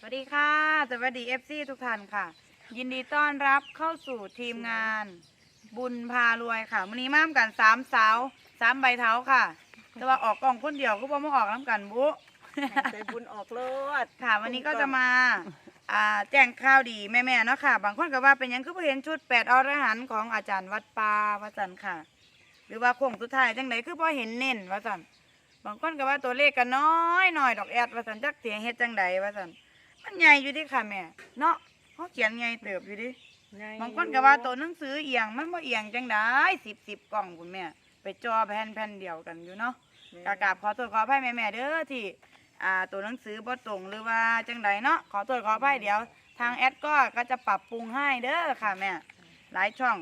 สวัสดีค่ะ สวัสดีเอฟซีทุกท่านค่ะ ยินดีต้อนรับเข้าสู่ทีมงาน บุญพารวยค่ะวันนี้มาทำกันสามสาวสามใบเท้าค่ะ แต่ว่าออกกล่องคนเดียวก็บ่มาออกน้ำกันบุใจบุญออกโลดค่ะวันนี้ก็จะมาอ่าแจ้งข่าวดีแม่ๆเนาะค่ะ บางคนก็ว่าเป็นหยังคือบ่เห็นชุดแปดอรหันต์ของอาจารย์วัดป่าวัจันค่ะ หรือว่าโค้งสุดท้ายจังไดคือบ่เห็นเน้นว่าซั่นบางคนก็ว่าตัวเลขก็น้อยหน่อยดอกแอดว่าซั่นจักเสียงเฮ็ดจังใดว่าซั่น มันใหญ่อยู่ดิค่ะแม่เนาะเขาเขียนใหญ่เติบอยู่ดิบางคนก็ว่าตัวหนังสือเอียงมันบ่เอียงจังได้สิบสิบกล่องคุณแม่ ไปจอแผ่นแผ่นเดียวกันอยู่เนาะกากราบขอโทษขออภัยแม่แม่ๆเด้อที่อ่าตัวหนังสือบ่ตรงหรือว่าจังใดเนาะขอโทษขออภัยเดี๋ยว ทางแอดก็ก็จะปรับปรุงให้เด้อค่ะแม่หลายช่อง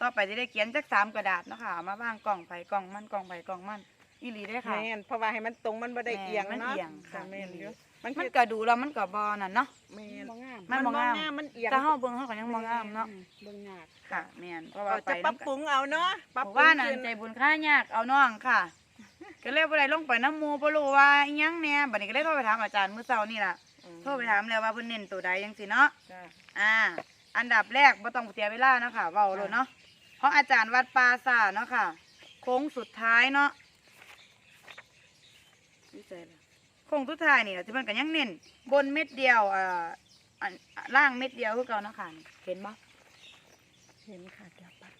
ต่อไปจะได้เขียนจักสามกระดาษเนาะค่ะเอามาบ้างกล่องไผกล่องมันกล่องไผกล่องมัน อีหลีได้อค่ะ แม่นเพราะว่าให้มันตรงมันบ่ได้แม่นเอียงมันเนาะเอียงค่ะ แม่นอยู่มัมันก็ดูแล้วมันก็บ่นั่นเนาะ แม่นบ่งามมันบ่งาม มันเอียงแต่เฮาเบิ่งเฮาก็ยังบ่งามเนาะเบิ่งยากค่ะแม่นเพราะก็ว่าไปจะปรับนำกันปรุงเอาเนาะปรับบอกปรุงว่านั่นขึ้นใจบุญค่ายากเอาน้องค่ะ ก็เลยบ่ได้ลงไปน้ำหมูบ่รู้ว่าอิหยังแหน่บัดนี้ก็เลยโทรไปถามอาจารย์มื้อเช้านี่ล่ะโทรไปถามแล้วว่าเพิ่นเน้นตัวใดจังซี่เนาะ จ้ะ อ่า อันดับแรกบ่ต้องเสียเวลาเนาะค่ะเว้าโลดเนาะ เพราะอาจารย์วัดปราสาทเนาะค่ะ โค้งสุดท้ายเนาะ นี่ใจล่ะโค้งสุดท้ายนี่ล่ะที่เพิ่นก็ยังเน้นบนเม็ดเดียวอ่าอันล่างเม็ดเดียวคือเก่าเนาะค่ะนี่เห็นบ่เห็นค่ะเดี๋ยวปัด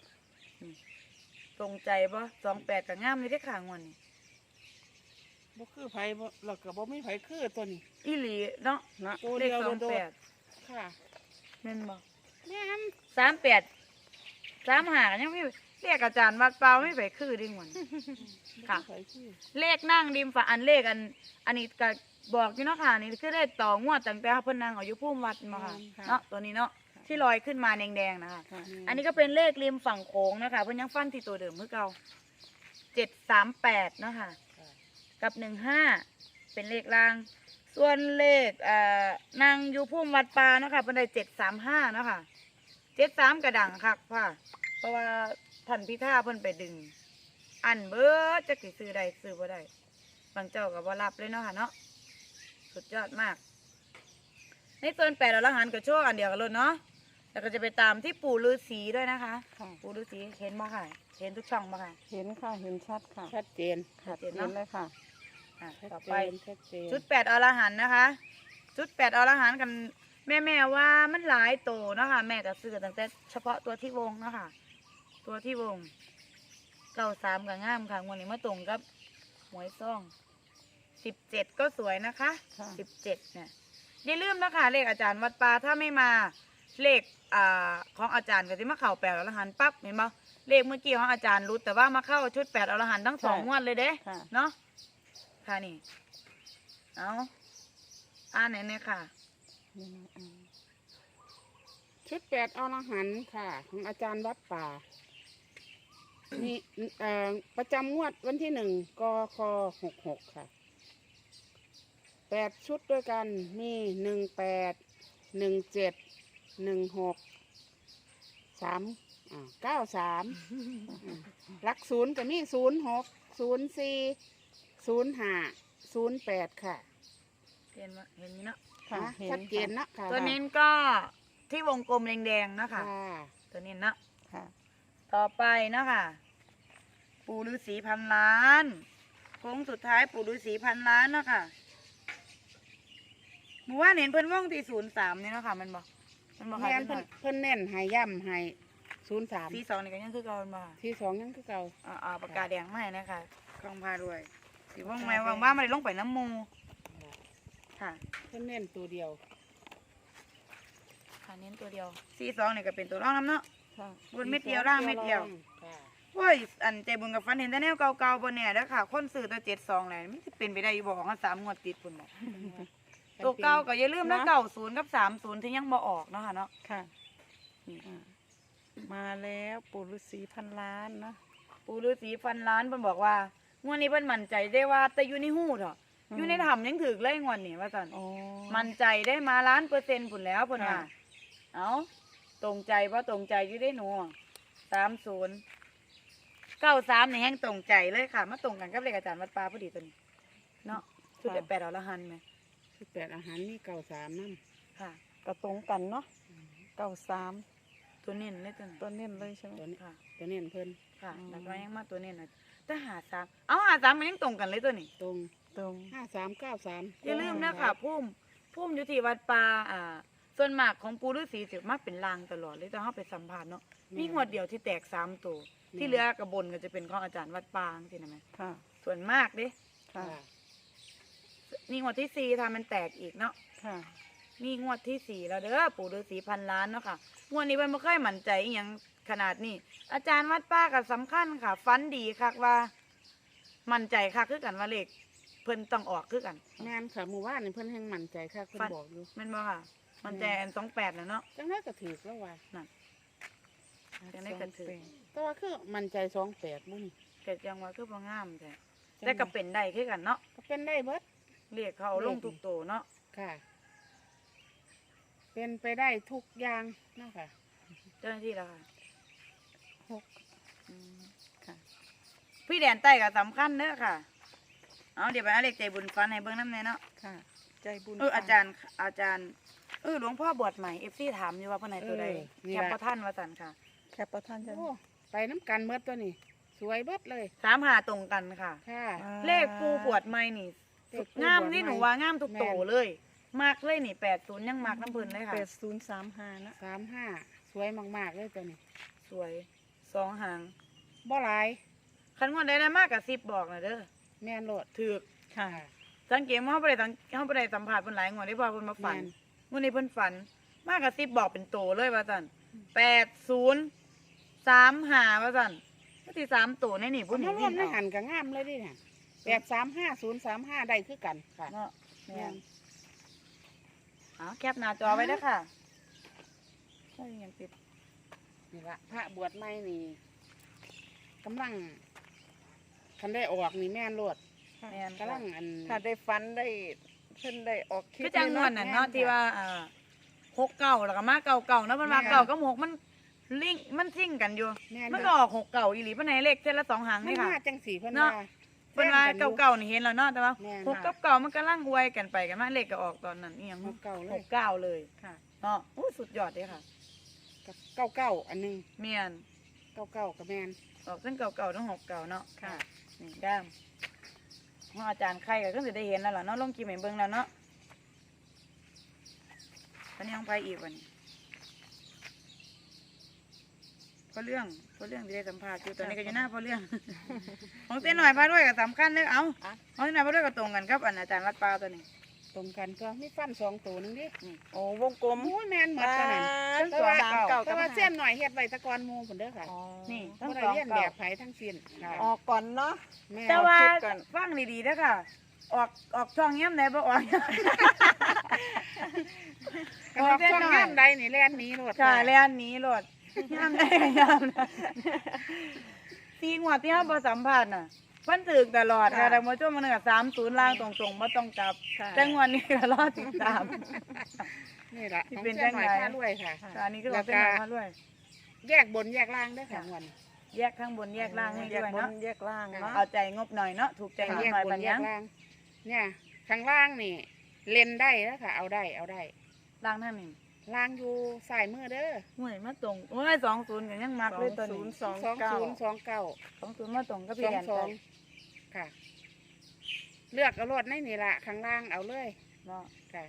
ตรงใจบ่28ก็งามเลยเด้อค่ะงวดนี้บ่คือไผบ่แล้วก็บ่มีไผคือตัวนี้ อีหลีเนาะนะเลขสองแปดค่ะแม่นบ่ แม่นสามแปดสามหากันยังไม่ เลขอาจารย์วัดเปล่าไม่ไปคือดิ่งหวนค่ะบ่มีไผคือเลขนั่งริมฝาอันเลขอัน อันนี้ก็บอกอยู่เนาะค่ะนี่คือเลขต่องวดตั้งแต่เพิ่นนั่งเอาอยู่พุ่มวัดมาค่ะเนาะตัวนี้เนาะที่ลอยขึ้นมาแดงๆนะคะค่ะอันนี้ก็เป็นเลขริมฝั่งโค้งนะคะเพิ่นยังฟันที่ตัวเดิมเมื่อเก่าเจ็ดสามแปดเนาะค่ะกับหนึ่งห้าเป็นเลขราง ส่วนเลขเอ่อนางอยู่พุ่มวัดปลาเนาะค่ะเป็นได้เจ็ดสามห้าเนาะค่ะเจ็ดสามกระดังคักค่ะ เพราะว่าท่านพิธาเพิ่นไปดึง อันเบิดจะกี่ซื้อได้ซื้อบ่ได้บางเจ้าก็บ่รับเลยเนาะค่ะเนาะสุดยอดมาก ในส่วนแปดอรหันต์กับโชคอันเดียวกันเลยเนาะแล้วก็จะไปตามที่ปู่ฤาษีด้วยนะคะ ค่ะ ปู่ฤาษีเห็นบ่ค่ะ เห็นทุกช่องบ่ค่ะเห็นค่ะ เห็นชัดค่ะชัดเจนชัดเจนเห็เนาะนเลยค่ะอะชัดต่อเจไปนชัดเจนชุดแปดอรหันต์นะคะ ชุดแปดอรหันต์กันแม่แม่ๆว่ามันหลายโตเนาะคะแม่ก็ซื้อตั้งแต่เฉพาะตัวที่วงเนาะคะ ตัวที่วงเก้าสามกับงามค่ะงวันนี้มาตรงกับหวยซ่องสิบเจ็ดก็สวยนะคะค่ะ สิบเจ็ดเนี่ยอย่าลืมนะคะเลขอาจารย์วัดปลาถ้าไม่มาเลขอ่าของอาจารย์ก็จะมาเข่าแปดอรหันต์ปั๊บเห็นปะเลขเมื่อกี้ของอาจารย์รุดแต่ว่ามาเข้าชุดแปดอรหันต์ทั้งสองงวดเลยเด้ ค่ะ เนาะค่ะนี่ เอาอ่านไหนเนี่ยค่ะนี่นะอ่าชุดแปดอรหันต์ค่ะ ของอาจารย์วัดป่า นี่เอ่อประจำงวดวันที่หนึ่งกคหกหกค่ะแปดชุดด้วยกันมีหนึ่งแปดหนึ่งเจ็ดหนึ่งหกสามอ่าเก้าสามหลักศูนย์ก็มีศูนย์หกศูนย์สี่ศูนย์ห้าศูนย์แปดค่ะเห็นว่าเห็นนี้เนาะค่ะชัดเจนนะค่ะตัวเน้นก็ที่วงกลมแดงๆเนาะค่ะค่ะตัวเน้นเนาะค่ะ ต่อไปเนาะค่ะ ปู่ฤาษีพันล้านโค้งสุดท้ายปู่ฤาษีพันล้านเนาะค่ะหมู่ว่าเห็นเพิ่นว่องที่ศูนย์สามนี่เนาะค่ะมันบอกมันบอกแม่ค่ะนเพิ่นเพิ่นเน้นให้ย่ำให้ศูนย์สามที่สองนี่ก็ยังคือเก่ามันบอกที่สองยังคือเก่าอ่าอ่าปากกาแดงมาให้นะคะกล้องพาด้วยสีว่องไหมว่างว่าไม่ได้ลงไปน้ำมูค่ะเพิ่นเน้นตัวเดียวค่ะเน้นตัวเดียวสี่สองนี่ก็เป็นตัวร่องน้ำเนาะ ค่ะบนเม็ดเดียวล่างเม็ดเดียวค่ะโอ้ยอันใจบุญกับฟันเห็นแต่แนวเก่าๆบนเนี่ยเด้อค่ะ คนซื้อตัวเจ็ดสองแหละมันจะเป็นไปได้อยู่บอกกันสามงวดติดปุ่นบอกตัวเก่าก็อย่าลืมนะเก่าศูนย์กับสามศูนย์ที่ยังบ่ออกเนาะค่ะเนาะค่ะนี่อ่ามาแล้วปู่ฤาษีพันล้านนะปู่ฤาษีฟันล้านเพิ่นบอกว่างวดนี้เพิ่นมั่นใจได้ว่าแต่อยู่ในหูเถอะอยู่ในถ้ำยังถือเลยงวดนี้ว่าซั่นอ๋อมั่นใจได้มาล้านเปอร์เซ็นต์ผุนแล้วผุนค่ะว่าเอา ตรงใจว่าตรงใจอยู่ได้หนูสามศูนย์เก้าสามนี่แห้งตรงใจเลยค่ะ มาตรงกันกับเลขอาจารย์วัดป่าพอดีตัวนี้ เนาะชุดแปดเอาละหันไหมชุดแปดอาหารนี่เก่าสามน้ค่ะก็ตรงกันเนาะเก้าสามตัวเน้นเลยตัวตัวนี้เน้นเลยใช่ไหมำตัวนี้ค่ะ ตัวนี้เพิ่นค่ะอืมแล้วก็ยังมาตัวเน้นนะแต่หาสามเอาหาสามมันยังตรงกันเลยตัวนี้ ตรงตรงห้าสามเก้าสามอย่าลืมนะค่ะพุ่มพุ่มอยู่ที่วัดป่าอ่า ส่วนมากของปูฤาษีสิมาเป็นลางตลอดเลยแต่เขาไปสัมภาษณ์เนาะมีงวดเดียวที่แตกสามตัว ที่เหลือกระบนก็จะเป็นของอาจารย์วัดป่าที่นะแม่ค่ะ ส่วนมากเด้ค่ะค่ะ นี่งวดที่สี่ทำมันแตกอีกเนาะค่ะ นี่งวดที่สี่แล้วเด้อปู่ฤาษีพันล้านเนาะค่ะงวดนี้เพิ่นบ่เคยมั่นใจอหยังขนาดนี้ อาจารย์วัดป้าก็สำคัญค่ะฟันดีคักว่า มั่นใจคักคือกันว่าเลขเพิ่นต้องออกคือกัน แม่นค่ะหมู่บ้านนี่เพิ่นแห่งมั่นใจค่ะเพิ่นฟันบอกอยู่ แม่นบ่ค่ะ มั่นใจอันสองแปดแล้วเนาะ จังได้ก็ถือแล้วว่าจังได้กระถือ แต่ว่าคือมั่นใจสองแปดบุ้นเกิดจังว่าคือบ่งามแท้แต่ก็เป็นได้คือกันเนาะก็เป็นได้เบิดเรียกเขาลงทุกโตเนาะค่ะ เป็นไปได้ทุกอย่างเนาะค่ะ เจ้าหน้าที่แล้วค่ะหกอืมค่ะ พี่แดนใต้ก็สำคัญเด้อค่ะ เอาเดี๋ยวไปเอาเลขใจบุญฟันให้เบิ่งนำแน่เนาะค่ะ ใจบุญเอออาจารย์อาจารย์ เออหลวงพ่อบวชใหม่เอฟซีถามอยู่ว่าเพื่อนไหนตัวใดเออนี่แคล่ะปประท่านวาสันค่ะแคปประทานจันโอ้ไปน้ำกันเมื่อตัวนี้ สวยเบิดเลยสามหาตรงกันค่ะ ค่ะ เลขปูบวชใหม่นี่เลขปูงามบวชที่ใหม่ หนูว่างามทุกโตแม่นเลยมากเลยนี่แปดศูนย์ยังมากน้ำเพลินเลยค่ะ แปดศูนย์สามห้านะสามห้าสวยมากๆเลยตัวนี้สวยสองหางบ่หลายคันงวดได้ได้มากกับสิบบอกนะเด้อแม่นโลดถือกค่ะ สังเกตว่าเขาไปได้สังเขาไปได้สัมผัสเพิ่นหลายงวดที่พอเพิ่นมาฝันแม่น งวดนี้เพิ่นฝัน มากกับสิบบอกเป็นโตเลยว่าสันแปดศูนย์สามหาว่าสันก็ที่สามโตในนี่คุผู้ณนี้รววิ่มงในเอาหันก็งามเลยดิเนี่ยแปดสามห้าศูนย์สามห้าได้คือกันค่ะเนาะแม่แม่นนเอาแคปหน้าจอไว้เด้อค่ะใช่ยังติดนี่ละพระบวชใหม่นี่กำลังคันได้ออกนี่แม่นโลดแม่นกำลังอัน ถ้าได้ฟันได้ เพิ่นได้ออกคลิปคือจังนวลน่ะเนาะแม่นที่ว่าอ่าหกเก่าแล้วก็มาเก่าเก่าๆเนาะมันมาแม่นเก่าก็หกมันลิงก์มันซิ่งกันอยู่ แม่นมันโลก็ดออกหกเก่าอีหลีเพิ่นให้เลขเส้นละสองหางมันนี่ค่ะ มาจังสีเพิ่นเนาะ ว่าเพิ่นว่าแจ้งกัเก่าอยู่เก่าๆนี่เห็นแล้วเนาะแต่ว่าแม่นหกกับเก่ามันก็ล่างอวยกันไปกันมาเลขก็ออกตอนนั้นอีหยังหกเก่าเลหยกเก้าเลยค่ะเนาะอู้สุดยอดเลยค่ะ กับเก้าเก้าอันหนึงเมียนเก้าเก้ากับแม่นออกเส้นเก่าๆทั้งหกเก่าเนาะค่ะนี่ด้าม ของอาจารย์ใครก็เพิ่งจะได้เห็นแล้วล่ะเนาะลงกี่เหม็นเบิ่งแล้วเนาะตอนนี้ยังไปอีกวันนี้พอเรื่องพอเรื่องที่ได้สัมภาษณ์อยู่ตอนนี้ก็อยู่หน้าพอเรื่อง ของเต้นหน่อยพาด้วยก็สำคัญเลยเอาอะของเต้นหน่อยพาด้วยก็ตรงกันครับอันอาจารย์วัดปลาตัวนี้ ตรงกันก็มีฟันสองตัวหนึงดิโอ้วงกลมโอ้ยแม่นหมดตัวนั้นทั้งสองสามเก่าแต่กับว่าห้เส้นหน่อยเฮ็ดไว้แตะกอนหมูผนเด้อค่ะ อ๋อนี่ทั้บ่งได้สองเรียนแบเก่าบไผทั้งสิ้นค่ะออกก่อนเนาะ แม่แต่ว่าเอาคลิปก่อน ฟังดีๆนะค่ะ ออกออกช่องเงี้ยมไหนบ่ออกออกช่องงามใดนี่แล่นหนี้รถค่ะแล่นหนี้รถย่ามได้ก็ย่ามนะตีงวดที่เฮาบ่สัมภาษณ์น่ะ เพิ่นถึกตลอดค่ะค่ะ แต่บ่ชั่วมันก็30ล่างตรงๆบ่ต้องกลับ ค่ะแต่งวดนี้ก็รอติดตาม นี่ล่ะที่ของเป็นเส้นหน่อยจังไงค่ารวยค่ะ ค่ะอันนี้คือแล้เราวเป็นก็มาด้วย แยกบนแยกล่างเด้อค่ะงวนแยกข้างบนแยกล่างให้แยด้กวยบนเนาะแยกล่างเนาะเอาใจงบหน่อยเนาะถูกใจงบแยกหน่อยบปันญแยญักงล่าง เนี่ยข้างล่างนี่ เลนได้แล้วค่ะ เอาได้เอาได้ล่างทางนี้ล่างอยู่สายมือเด้อห่วยมาตรงโอ้ย20ก็ยังมักเลยตัวศูนี้นย์สองสองเก้าศูนย์สองเก้า20มาตรงก็สพี่องแดนสอไปง ค่ะ เลือกเอารถในนี่ละข้างล่างเอาเลยเนาะค่ะ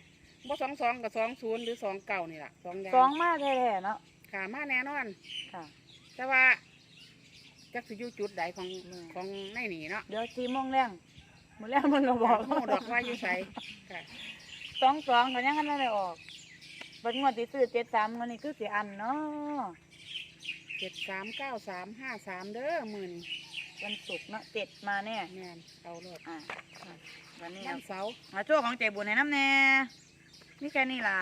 บ่สองสองกับสองศูนย์หรือสองเก้านี่ล่ะสองอย่างสองมาแท้ๆเนาะค่ะ มาแน่นอน ค่ะ แต่ว่าจักสิอยู่จุดใดของอืมของในนี่เนาะเดี๋ยวสี่โมงแรงมื้อแรงมันก็บอกโอ้ดอกว่าอยู่ไสค่ะสองสองก็ยังคันไม่ได้ออกบัดงวดที่ซื้อเจ็ดสามวันนี้คือสิอันเนาะเจ็ดสามเก้าสามห้าสามเด้อหมื่น วันศุกร์เนาะเจ็ดมาแน่แม่นเอารถอ่าวันนี้วันเสาร์มาโชว์ของใจบุญให้น้ำแน่นี่แค่นี้ล่ะ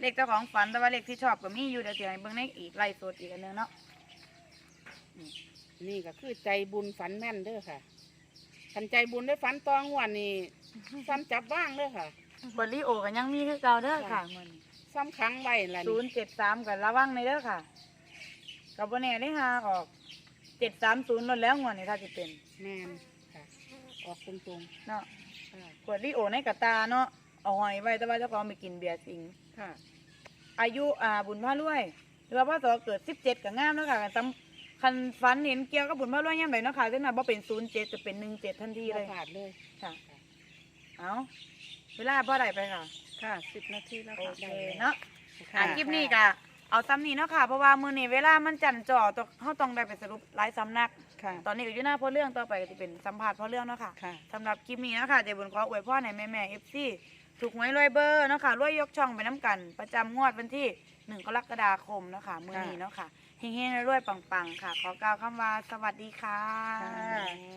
เลขเจ้าของฝันแต่ว่าเลขที่ชอบก็มีอยู่เดี๋ยวเดี๋ยวให้เบิ่งในอีกไล่สดอีกอันหนึงเนาะนี่ก็คือใจบุญฝันแม่นเด้อค่ะขันใจบุญได้ฝันตองวันนี่ฝันจับบ้างเด้อค่ะบอลลี่โอก็ยังมีคือเก่าเด้อค่ะมันซ้ำครั้งไว้ละศูนี่นย์เจ็ดสามกับระวังในเด้อค่ะกับโบแน่ได้หาออก เจ็ดสามศูนย์ลดแล้วงวดนี้ถ้าจะเป็นแม่นค่ะ ออกตรงเนาะค่ะขวดลิโอในกระตาเนาะเอาหอยไว้แต่ว่าเจ้าของไปกินเบียร์สิง ค่ะ อายุอ่าบุญพระรวย หรือว่าพ่อสอเกิดสิบเจ็ดกับงามเนาะค่ะกันซ้ำคันฟันเห็นเกี่ยวกับบุญพระรวยยังไงเนาะค่ะซึ่งน่ะบ่เป็นศูนย์เจ็ดจะเป็นหนึ่งเจ็ดทันทีเลยบ่ขาดเลย ค่ะ เอาเวลาพ่อใดไปค่ะ ค่ะสิบนาทีแล้วโอค่ะเคเนาะค่ะอะคลิปนี้ก็ เอาซ้ำนี้เนาะค่ะ เพราะว่ามื้อนี้เวลามันจันจ่อต้องเฮาต้องได้ไปสรุปหลายสำนัก ค่ะ ตอนนี้ก็อยู่หน้าพ่อเรื่องต่อไปก็จะเป็นสัมภาษณ์พ่อเรื่องเนาะค่ะค่ะ สำหรับคลิปนี้เนาะค่ะเดี๋ยวบุญขออวยพรให้แม่แม่เอฟซีถูกหวยรวยเบอร์เนาะค่ะรวยยกช่องไปน้ำกัน ประจำงวดวันที่หนึ่งกรกฎาคมเนาะค่ะมื้อนี้เนาะค่ะเฮงๆรวยๆปังๆ ค่ะ ขอกล่าวคำว่าสวัสดีค่ะ ค่ะ